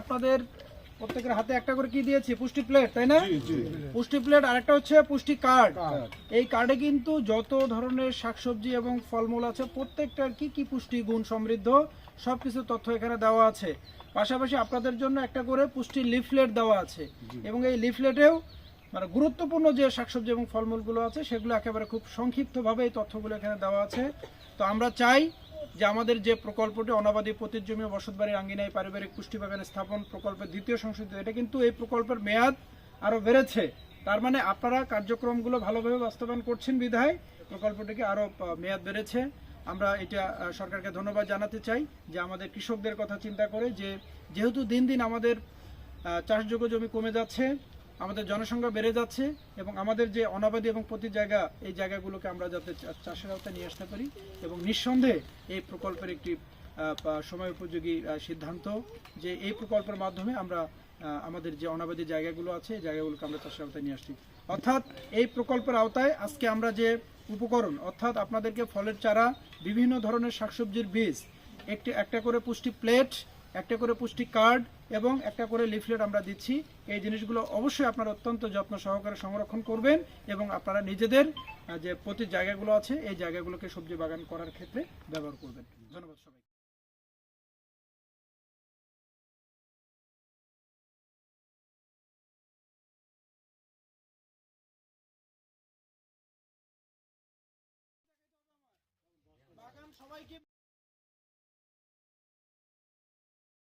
আপনাদের প্রত্যেকের হাতে একটা করে কি দিয়েছি? পুষ্টি প্লেট তাই না? পুষ্টি প্লেট আরেকটা হচ্ছে পুষ্টি কার্ড এই কার্ডে কিন্তু যত ধরনের শাকসবজি এবং ফলমূল আছে প্রত্যেকটার কি কি পুষ্টি গুণ সমৃদ্ধ সবকিছু তথ্য এখানে দেওয়া আছে। পাশাপাশি আপনাদের জন্য একটা করে পুষ্টি লিফলেট দেওয়া আছে। এবং এই লিফলেটেও মানে গুরুত্বপূর্ণ যে শাকসবজি এবং ফলমূলগুলো আছে সেগুলো একেবারে খুব সংক্ষিপ্তভাবে এই তথ্যগুলো এখানে দেওয়া আছে। তো আমরা চাই যে আমাদের যে প্রকল্পটি অনাবাদী পতির জমি বসতবাড়ির আঙ্গিনায় পারিবারিক পুষ্টি বাগান স্থাপন প্রকল্পের দ্বিতীয় সংশোধিত এটা কিন্তু এই প্রকল্পের মেয়াদ আরও বেড়েছে। তার মানে আপনারা কার্যক্রমগুলো ভালোভাবে বাস্তবায়ন করছেন বিধায় প্রকল্পটিকে আরও আহ, মেয়াদ বেড়েছে। আমরা এটা সরকারকে ধন্যবাদ জানাতে চাই যে আমাদের কৃষকদের কথা চিন্তা করে যে যেহেতু দিন দিন আমাদের চাষযোগ্য জমি কমে যাচ্ছে আমাদের জনসংখ্যা বেড়ে যাচ্ছে এবং আমাদের যে অনাবাদী এবং প্রতি জায়গা এই জায়গাগুলোকে আমরা যাতে চাষের আওতায় নিয়ে আসতে পারি এবং নিঃসন্দেহে এই প্রকল্পের একটি সময় উপযোগী সিদ্ধান্ত যে এই প্রকল্পের মাধ্যমে আমরা আমাদের যে অনাবাদী জায়গাগুলো আছে জায়গাগুলোকে আমরা চাষের আওতায় নিয়ে আসছি। অর্থাৎ এই প্রকল্পের আওতায় আজকে আমরা যে উপকরণ, অর্থাৎ আপনাদেরকে ফলের চারা, বিভিন্ন ধরনের শাকসবজির বীজ, একটি, একটা করে পুষ্টি প্লেট একটা করে পুষ্টি কার্ড এবং একটা করে লিফলেট আমরা দিচ্ছি। এই জিনিসগুলো অবশ্যই আপনারা অত্যন্ত যত্ন সহকারে সংরক্ষণ করবেন এবং আপনারা নিজেদের যে প্রতি জায়গাগুলো আছে, এই জায়গাগুলোকে সবজি বাগান করার ক্ষেত্রে ব্যবহার করবেন। ধন্যবাদ সবাই সবাইকে।